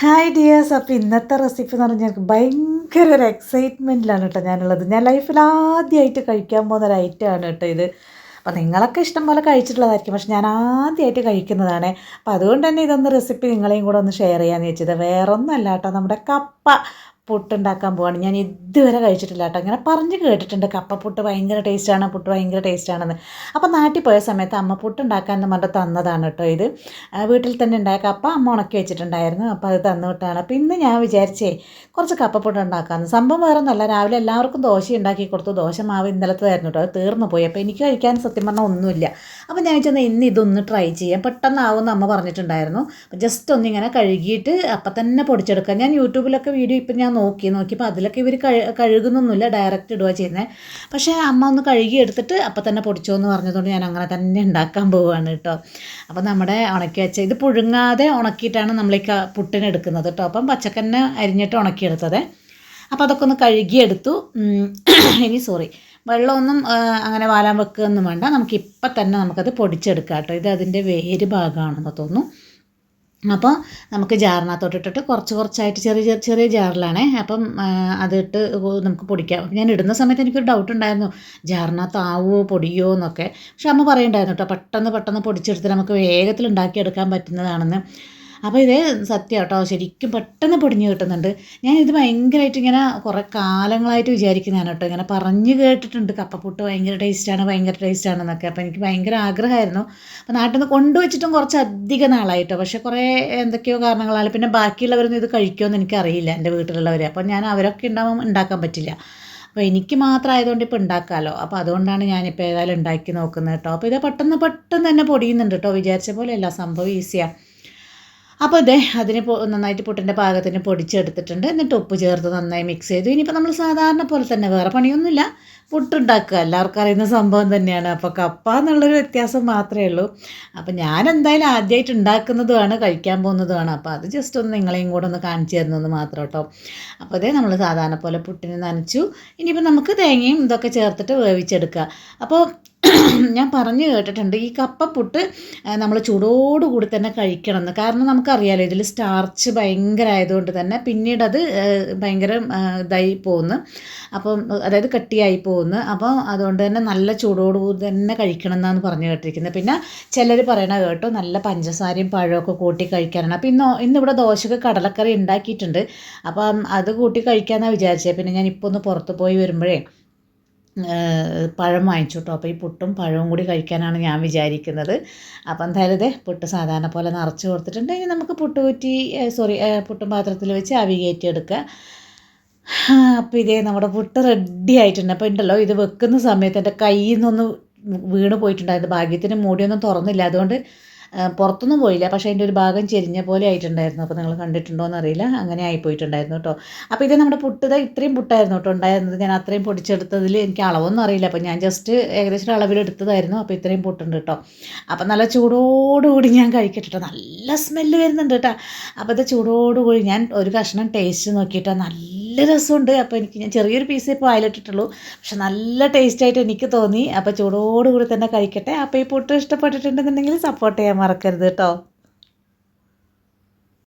Hi dears. അപ്പോൾ ഇന്നത്തെ recipe എന്ന് പറഞ്ഞാൽ എനിക്ക് ഭയങ്കര ഒരു എക്സൈറ്റ്മെന്റിലാണ് കേട്ടോ ഞാനുള്ളത്. ഞാൻ ലൈഫിൽ ആദ്യമായിട്ട് കഴിക്കാൻ പോകുന്ന ഒരു ഐറ്റമാണ് കേട്ടോ ഇത്. അപ്പോൾ നിങ്ങളൊക്കെ ഇഷ്ടം പോലെ കഴിച്ചിട്ടുള്ളതായിരിക്കും. പക്ഷെ ഞാൻ ആദ്യമായിട്ട് കഴിക്കുന്നതാണ്. അപ്പോൾ അതുകൊണ്ട് തന്നെ ഇതൊന്ന് റെസിപ്പി നിങ്ങളെയും കൂടെ ഒന്ന് ഷെയർ ചെയ്യാമെന്ന് വെച്ചത് വേറെ ഒന്നല്ല കേട്ടോ. നമ്മുടെ കപ്പ. പുട്ടുണ്ടാക്കാൻ പോവാണ്. ഞാൻ ഇതുവരെ കഴിച്ചിട്ടില്ല കേട്ടോ. ഇങ്ങനെ പറഞ്ഞ് കേട്ടിട്ടുണ്ട് കപ്പപ്പുട്ട് ഭയങ്കര ടേസ്റ്റാണ് പുട്ട് ഭയങ്കര ടേസ്റ്റാണെന്ന് അപ്പോൾ നാട്ടിൽ പോയ സമയത്ത് അമ്മ പുട്ടുണ്ടാക്കാൻ എന്ന് പറഞ്ഞിട്ട് തന്നതാണ് കേട്ടോ ഇത്. വീട്ടിൽ തന്നെ ഉണ്ടായ കപ്പ അമ്മ ഉണക്കി വെച്ചിട്ടുണ്ടായിരുന്നു. അപ്പോൾ അത് തന്നു വിട്ടാണ്. അപ്പോൾ ഇന്ന് ഞാൻ വിചാരിച്ചേ കുറച്ച് കപ്പപ്പുട്ട് ഉണ്ടാക്കാമെന്ന് സംഭവം വേറെ ഒന്നല്ല രാവിലെ എല്ലാവർക്കും ദോശ ഉണ്ടാക്കി കൊടുത്തു. ദോശ മാവ് ഇന്നലത്തതായിരുന്നു കേട്ടോ. അത് തീർന്നു പോയി. അപ്പോൾ എനിക്ക് കഴിക്കാൻ സത്യം പറഞ്ഞാൽ ഒന്നുമില്ല. അപ്പോൾ ഞാൻ വെച്ചാൽ ഇന്ന് ഇതൊന്ന് ട്രൈ ചെയ്യാം. പെട്ടെന്നാവുമെന്ന് അമ്മ പറഞ്ഞിട്ടുണ്ടായിരുന്നു. ജസ്റ്റ് ഒന്നിങ്ങനെ കഴുകിയിട്ട് അപ്പം തന്നെ പൊടിച്ചെടുക്കാം. ഞാൻ യൂട്യൂബിലൊക്കെ വീഡിയോ ഇപ്പം ഞാൻ നോക്കി നോക്കിയപ്പോൾ അതിലൊക്കെ ഇവർ കഴു കഴുകുന്നൊന്നുമില്ല ഡയറക്റ്റ് ഇടുക ചെയ്യുന്നത് പക്ഷേ അമ്മ ഒന്ന് കഴുകി എടുത്തിട്ട് അപ്പം തന്നെ പൊടിച്ചോ എന്ന് പറഞ്ഞതുകൊണ്ട് ഞാൻ അങ്ങനെ തന്നെ ഉണ്ടാക്കാൻ പോവുകയാണ് കേട്ടോ അപ്പം നമ്മുടെ ഉണക്കി വെച്ച ഇത് പുഴുങ്ങാതെ ഉണക്കിയിട്ടാണ് നമ്മൾ ഈ ക- പുട്ടിന് എടുക്കുന്നത് കേട്ടോ അപ്പം പച്ചക്കന്നെ അരിഞ്ഞിട്ട് ഉണക്കിയെടുത്തത് അപ്പോൾ അതൊക്കെ ഒന്ന് കഴുകിയെടുത്തു ഇനി സോറി വെള്ളമൊന്നും അങ്ങനെ വാലാൻ വെക്കുകയൊന്നും വേണ്ട. നമുക്ക് ഇപ്പം തന്നെ നമുക്കത് പൊടിച്ചെടുക്കാം കേട്ടോ ഇത് അതിന്റെ വേര് ഭാഗമാണെന്ന് തോന്നുന്നു. അപ്പോൾ നമുക്ക് ജാറിനകത്തോട്ട് ഇട്ടിട്ട് കുറച്ച് കുറച്ചായിട്ട് ചെറിയ ചെറിയ ചെറിയ ജാറിലാണേ. അപ്പം അതിട്ട് നമുക്ക് പൊടിക്കാം. ഞാൻ ഇടുന്ന സമയത്ത് എനിക്കൊരു ഡൗട്ട് ഉണ്ടായിരുന്നു. ജാറിനകത്ത് ആവുമോ പൊടിയോ എന്നൊക്കെ. പക്ഷെ അമ്മ പറയുണ്ടായിരുന്നു കേട്ടോ പെട്ടെന്ന് പെട്ടെന്ന് പൊടിച്ചെടുത്ത് നമുക്ക് വേഗത്തിൽ ഉണ്ടാക്കിയെടുക്കാൻ പറ്റുന്നതാണെന്ന്. അപ്പോൾ ഇത് സത്യം കേട്ടോ ശരിക്കും പെട്ടെന്ന് പൊടിഞ്ഞു കിട്ടുന്നുണ്ട്. ഞാൻ ഇത് ഭയങ്കരമായിട്ട് ഇങ്ങനെ കുറേ കാലങ്ങളായിട്ട് വിചാരിക്കുന്നതാണ് കേട്ടോ. ഇങ്ങനെ പറഞ്ഞു കേട്ടിട്ടുണ്ട് കപ്പപ്പുട്ട് ഭയങ്കര ടേസ്റ്റാണ് ഭയങ്കര ടേസ്റ്റാണെന്നൊക്കെ അപ്പോൾ എനിക്ക് ഭയങ്കര ആഗ്രഹമായിരുന്നു. അപ്പോൾ നാട്ടിൽ നിന്ന് കൊണ്ടുവച്ചിട്ടും കുറച്ച് അധികം നാളായിട്ടോ പക്ഷേ കുറേ എന്തൊക്കെയോ കാരണങ്ങളാൽ പിന്നെ ബാക്കിയുള്ളവരൊന്നും ഇത് കഴിക്കുമെന്ന് എനിക്കറിയില്ല എന്റെ വീട്ടിലുള്ളവർ അപ്പോൾ ഞാൻ അവരൊക്കെ ഉണ്ടാകുമ്പോൾ ഉണ്ടാക്കാൻ പറ്റില്ല. അപ്പോൾ എനിക്ക് മാത്രം ആയതുകൊണ്ട് ഇപ്പോൾ ഉണ്ടാക്കാമല്ലോ അപ്പോൾ അതുകൊണ്ടാണ് ഞാനിപ്പോൾ ഏതായാലും ഉണ്ടാക്കി നോക്കുന്നത് കേട്ടോ. അപ്പോൾ ഇത് പെട്ടെന്ന് പെട്ടെന്ന് തന്നെ പൊടിയുന്നുണ്ട് കേട്ടോ. വിചാരിച്ച പോലെയല്ല സംഭവം ഈസിയാണ് അപ്പോൾ ഇതേ അതിന് നന്നായിട്ട് പുട്ടിന്റെ പാകത്തിന് പൊടിച്ചെടുത്തിട്ടുണ്ട്. എന്നിട്ട് ഉപ്പ് ചേർത്ത് നന്നായി മിക്സ് ചെയ്തു. ഇനിയിപ്പോൾ നമ്മൾ സാധാരണ പോലെ തന്നെ വേറെ പണിയൊന്നുമില്ല. പുട്ടുണ്ടാക്കുക. എല്ലാവർക്കും അറിയുന്ന സംഭവം തന്നെയാണ്. അപ്പോൾ കപ്പ എന്നുള്ളൊരു വ്യത്യാസം മാത്രമേ ഉള്ളൂ. അപ്പോൾ ഞാൻ എന്തായാലും ആദ്യമായിട്ട് ഉണ്ടാക്കുന്നതുമാണ് കഴിക്കാൻ പോകുന്നതുമാണ് അപ്പോൾ അത് ജസ്റ്റ് ഒന്ന് നിങ്ങളെയും കൂടെ ഒന്ന് കാണിച്ചു തരുന്നത് മാത്രം കേട്ടോ. അപ്പോൾ അതേ നമ്മൾ സാധാരണ പോലെ പുട്ടിന് നനച്ചു. ഇനിയിപ്പോൾ നമുക്ക് തേങ്ങയും ഇതൊക്കെ ചേർത്തിട്ട് വേവിച്ചെടുക്കുക. അപ്പോൾ ഞാൻ പറഞ്ഞു കേട്ടിട്ടുണ്ട് ഈ കപ്പപ്പുട്ട് നമ്മൾ ചൂടോടുകൂടി തന്നെ കഴിക്കണം എന്ന് കാരണം നമുക്കറിയാലോ ഇതിൽ സ്റ്റാർച്ച് ഭയങ്കര ആയതുകൊണ്ട് തന്നെ പിന്നീട് അത് ഭയങ്കര ഇതായി പോകുന്നു. അപ്പം അതായത് കട്ടിയായി പോകുന്നു. അപ്പോൾ അതുകൊണ്ട് തന്നെ നല്ല ചൂടോടുകൂടി തന്നെ കഴിക്കണം എന്നാണ് പറഞ്ഞു കേട്ടിരിക്കുന്നത്. പിന്നെ ചിലർ പറയണ കേട്ടോ നല്ല പഞ്ചസാരയും പഴമൊക്കെ കൂട്ടി കഴിക്കാനാണ്. അപ്പോൾ ഇന്ന് ഇന്നിവിടെ ദോശക്ക് കടലക്കറി ഉണ്ടാക്കിയിട്ടുണ്ട്. അപ്പം അത് കൂട്ടി കഴിക്കാമെന്നാണ് വിചാരിച്ചത് പിന്നെ ഞാൻ ഇപ്പോൾ ഒന്ന് പുറത്ത് പോയി വരുമ്പോഴേ പഴം വാങ്ങിച്ചു കേട്ടോ അപ്പോൾ ഈ പുട്ടും പഴവും കൂടി കഴിക്കാനാണ് ഞാൻ വിചാരിക്കുന്നത്. അപ്പോൾ എന്തായാലും ഇതേ പുട്ട് സാധാരണ പോലെ നിറച്ച് കൊടുത്തിട്ടുണ്ട് ഇനി നമുക്ക് പുട്ട് കുറ്റി സോറി പുട്ടും പാത്രത്തിൽ വെച്ച് അവി കയറ്റി എടുക്കുക അപ്പോൾ ഇതേ നമ്മുടെ പുട്ട് റെഡി ആയിട്ടുണ്ട്. അപ്പോൾ ഉണ്ടല്ലോ ഇത് വെക്കുന്ന സമയത്ത് എന്റെ കയ്യിൽ നിന്നൊന്ന് വീണ് പോയിട്ടുണ്ടായിരുന്നു. ഭാഗ്യത്തിന് മൂടിയൊന്നും തുറന്നില്ല. അതുകൊണ്ട് പുറത്തൊന്നും പോയില്ല. പക്ഷേ അതിന്റെ ഒരു ഭാഗം ചെരിഞ്ഞ പോലെ ആയിട്ടുണ്ടായിരുന്നു. അപ്പോൾ നിങ്ങൾ കണ്ടിട്ടുണ്ടോ എന്നറിയില്ല അങ്ങനെ ആയിപ്പോയിട്ടുണ്ടായിരുന്നു കേട്ടോ. അപ്പോൾ ഇത് നമ്മുടെ പുട്ട് ഇത്രയും പുട്ടായിരുന്നു കേട്ടോ ഉണ്ടായിരുന്നത്. ഞാൻ അത്രയും പൊടിച്ചെടുത്തതിൽ എനിക്ക് അളവൊന്നും അറിയില്ല. അപ്പോൾ ഞാൻ ജസ്റ്റ് ഏകദേശം എടുത്തതായിരുന്നു. അപ്പോൾ ഇത്രയും പുട്ടുണ്ട് കേട്ടോ. അപ്പോൾ നല്ല ചൂടോടുകൂടി ഞാൻ കഴിക്കട്ടെ കേട്ടോ. നല്ല സ്മെല്ല് വരുന്നുണ്ട് കേട്ടോ. അപ്പോൾ ഇത് ചൂടോടുകൂടി ഞാൻ ഒരു കഷ്ണം ടേസ്റ്റ് നോക്കിയിട്ട് നല്ല രസമുണ്ട്. അപ്പോൾ എനിക്ക് ഞാൻ ചെറിയൊരു പീസ് ഇപ്പോൾ വായിലിട്ടിട്ടുള്ളൂ പക്ഷെ നല്ല ടേസ്റ്റായിട്ട് എനിക്ക് തോന്നി. അപ്പോൾ ചൂടോടുകൂടി തന്നെ കഴിക്കട്ടെ. അപ്പോൾ ഈ പുട്ട് ഇഷ്ടപ്പെട്ടിട്ടുണ്ടെന്നുണ്ടെങ്കിൽ സപ്പോർട്ട് ചെയ്യാൻ മറക്കരുത് കേട്ടോ